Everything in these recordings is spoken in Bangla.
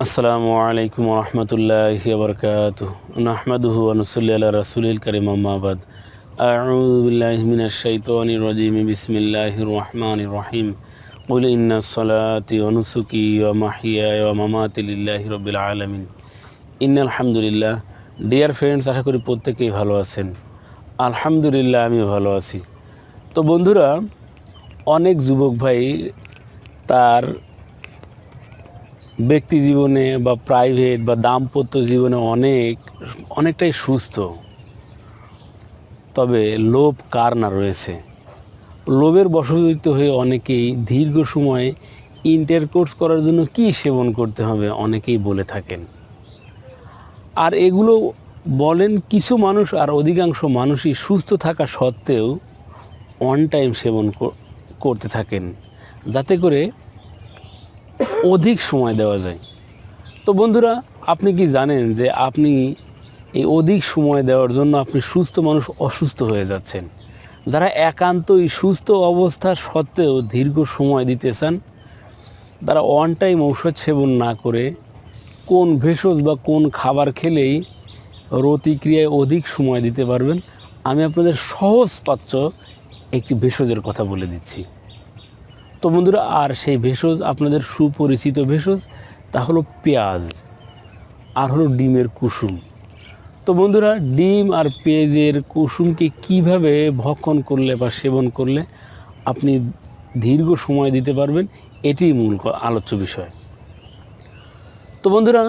আসসালামু আলাইকুম রহমতুল্লাহ বরকাত নাহমাদুহু আনুসল্লি আল্লাহ রাসুলিল করিম আম্মাবাদ أعوذ بالله من الشيطان الرجيم بسم الله الرحمن الرحيم قل إن صلاتي ونسكي ومحياي ومماتي لله رب العالمين إن الحمد لله ডিয়ার ফ্রেন্ডস আশা করি প্রত্যেকেই ভালো আছেন আলহামদুলিল্লাহ আমিও ভালো আছি তো বন্ধুরা অনেক যুবক ভাই তার ব্যক্তি জীবনে বা প্রাইভেট বা দাম্পত্য জীবনে অনেক, অনেকটাই সুস্থ। তবে লোভ কার না রয়েছে? লোভের বশবর্তী হয়ে অনেকেই দীর্ঘ সময় ইন্টারকোর্স করার জন্য কি সেবন করতে হবে অনেকেই বলে থাকেন। আর এগুলো বলেন কিছু মানুষ আর অধিকাংশ মানুষই সুস্থ থাকা সত্ত্বেও অন টাইম সেবন করতে থাকেন। যাতে করে অধিক সময় দেওয়া যায়। তো বন্ধুরা, আপনি কি জানেন যে আপনি এই অধিক সময় দেওয়ার জন্য আপনি সুস্থ মানুষ অসুস্থ হয়ে যাচ্ছেন? যারা একান্তই সুস্থ অবস্থা সত্ত্বেও দীর্ঘ সময় দিতে চান, তারা অন টাইম ঔষধ সেবন না করে কোন ভেষজ বা কোন খাবার খেলেই রতিক্রিয়ায় অধিক সময় দিতে পারবেন। আমি আপনাদের সহজ পাচ্য একটি ভেষজের কথা বলে দিচ্ছি। তো বন্ধুরা, আর সেই ভেষজ, আপনাদের সুপরিচিত ভেষজ, তা হলো পেঁয়াজ, আর হলো ডিমের কুসুম। তো বন্ধুরা, ডিম আর পেঁয়াজের কুসুমকে কীভাবে ভক্ষণ করলে বা সেবন করলে আপনি দীর্ঘ সময় দিতে পারবেন, এটিই মূল আলোচ্য বিষয়। তো বন্ধুরা,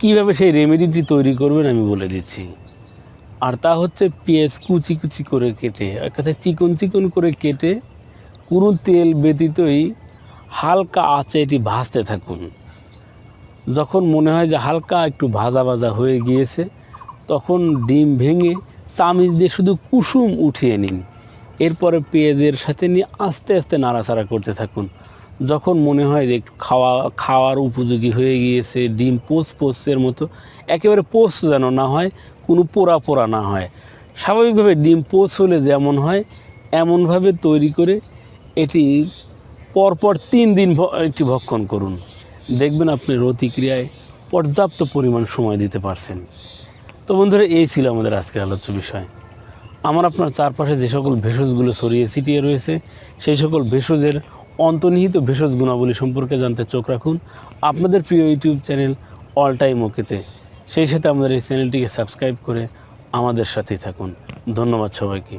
কীভাবে সেই রেমেডিটি তৈরি করবেন আমি বলে দিচ্ছি। আর তা হচ্ছে পেঁয়াজ কুচি কুচি করে কেটে কথায় চিকন চিকন করে কেটে কোনো তেল ব্যতীতই হালকা আঁচে এটি ভাজতে থাকুন। যখন মনে হয় যে হালকা একটু ভাজা ভাজা হয়ে গিয়েছে, তখন ডিম ভেঙে চামিচ দিয়ে শুধু কুসুম উঠিয়ে নিন। এরপরে পেঁয়াজের সাথে নিয়ে আস্তে আস্তে নাড়াচাড়া করতে থাকুন। যখন মনে হয় যে একটু খাওয়া, খাওয়ার উপযোগী হয়ে গিয়েছে, ডিম পোস পোস্টের মতো, একেবারে পোস্ট যেন না হয়, কোনো পোড়া পোড়া না হয়। স্বাভাবিকভাবে ডিম পোস্ট হলে যেমন হয়, এমনভাবে তৈরি করে এটি পরপর তিন দিন এটি ভক্ষণ করুন। দেখবেন আপনি রতিক্রিয়ায় পর্যাপ্ত পরিমাণ সময় দিতে পারছেন। তো বন্ধুরা, এই ছিল আমাদের আজকের আলোচ্য বিষয়। আমার আপনার চারপাশে যে সকল ভেষজগুলো ছড়িয়ে ছিটিয়ে রয়েছে, সেই সকল ভেষজের অন্তর্নিহিত ভেষজ গুণাবলী সম্পর্কে জানতে চোখ রাখুন। আপনাদের প্রিয় ইউটিউব চ্যানেল অল টাইম ওকেতে। সেই সাথে আমাদের এই চ্যানেলটিকে সাবস্ক্রাইব করে আমাদের সাথেই থাকুন। ধন্যবাদ সবাইকে।